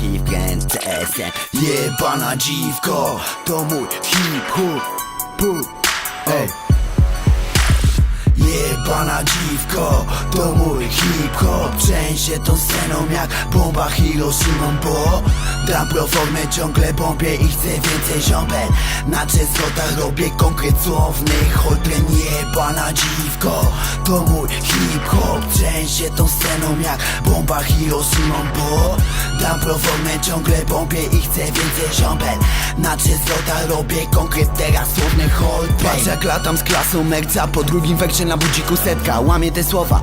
ciężki wkręt CSM Jebana dziwko, to mój hip-hop Ej. Jebana dziwko, to mój hip-hop Trzęsie tą sceną jak bomba Hiroshima Bo dam proformę, ciągle bombię i chcę więcej ziombel Na częstotach robię konkret słowny Holtren jebana dziwko, to mój hip-hop Trzęsie tą sceną jak bomba Hiroshima Bo dam proformę, ciągle bombię i chcę więcej ziombel Na częstotach robię konkret teraz słowny Holtren Patrz jak latam z klasą Merca Po drugim wekcie na budziku setka. Łamię te słowa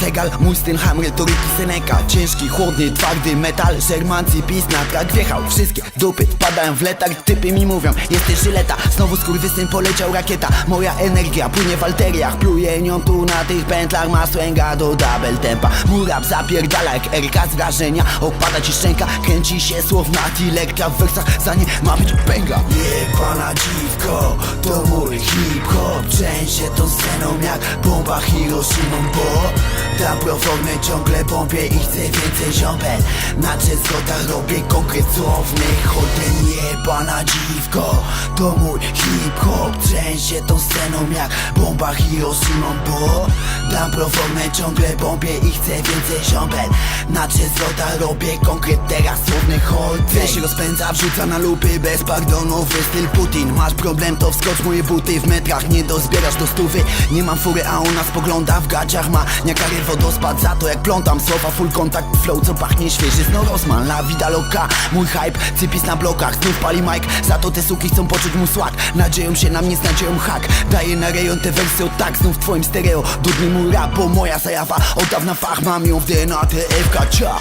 Segal, mój styl, hamry, toryki, Seneca. Ciężki, chłodny, twardy metal. Shermancy, pis na trak wjechał. Wszystkie dupy wpadają w letarg Typy mi mówią, jesteś żyleta. Znowu skurwysyn poleciał rakieta. Moja energia płynie w alteriach. Pluję nią tu na tych pętlach. Ma swęga do double tempa. Murab zapierdala jak RK z wrażenia. Opada ci szczęka, kręci się słowna Dilektra w wersach, za nie ma być pęgla. Jebana dziwko, to mój hip-hop. Trzęsie tą sceną jak bomba Hiroshima Bo proformę, ciągle bombię i chcę więcej ziombel Na częstotach robię konkret słowny. Chodzę jebana dziwko, to mój hip-hop. Trzęsie tą sceną jak bomba Hiroshima Bo dam proformę, ciągle bombię i chcę więcej ziombel Na częstotach robię konkret teraz słowny Chodzę. Się rozpędza, wrzuca na lupy bez pardonowy styl Putin. Masz problem to wskocz moje buty w metrach Nie dozbierasz do stówy. Nie mam fury, a ona spogląda w gaciach Ma niakary wodospad za to jak plątam Słowa. Full kontakt, flow co pachnie świeżyzną Rosman, la vida loca. Mój hype, cypis na blokach. Znów pali mic, za to te suki chcą poczuć mu swag Nadzieją się na mnie, znajdują hak. Daję na rejon te wersy od tak Znów w twoim stereo, dudny mój rap Bo moja zajawa, od dawna fach Mam ją w DNA, TFK, ciach.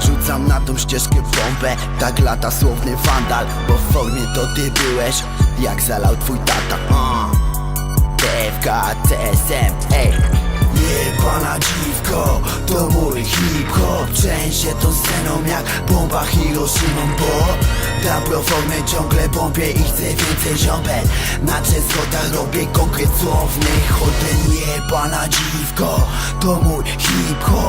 Rzucam na tą ścieżkę bombę. Tak lata słowny wandal Bo w formie to ty byłeś. Jak zalał twój tata TFK, TSM, ej. Jebana dziwko, to mój hip-hop. Trzęsie tą sceną jak bomba Hiroshima Bo dam proformę, ciągle bombię i chcę więcej ziombel Na częstotach robię konkret słowny Chodzę jebana dziwko, to mój hip-hop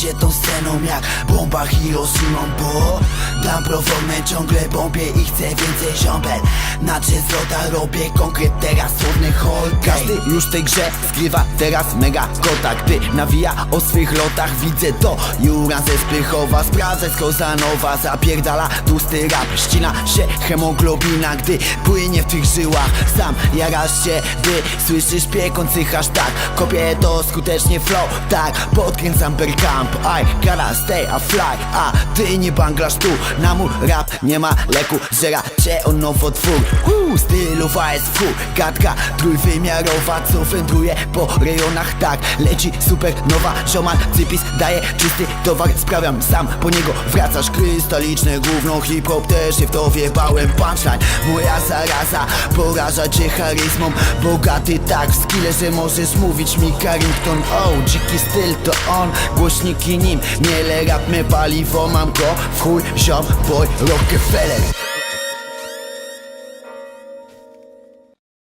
Trzęsie tą sceną jak bomba Hiroshima Bo dam proformę, ciągle bombię i chcę więcej ziombel Na częstotach robię konkret teraz słowny hold Każdy już w tej grze skrywa teraz mega kotak Gdy nawija o swych lotach. Widzę to Jura ze Spychowa, sprawdzę z Kozanowa Zapierdala tłusty rap, ścina się hemoglobina Gdy płynie w tych żyłach. Sam jarasz się, gdy słyszysz piekący hashtag Kopię to skutecznie flow, tak Podkręcam bergkamp, I gotta stay a fly A ty nie banglasz tu, na mój rap nie ma leku Żera cię o nowotwór, Uuu, stylowa jest full Gadka trójwymiarowa, co wędruje po rejonach tak Leci supernowa, ziomal, cypis daje czysty towar Sprawiam sam, po niego. Wracasz krystaliczne gówno Hip-hop też się w to wjebałem punchline Moja zaraza poraża cię charyzmą. Bogaty tak w skille, że możesz mówić mi Carrington. Oh, dziki styl to on, głośniki nim. Miele rap me paliwo, mam go. W chuj, ziom, boy, Rockefeller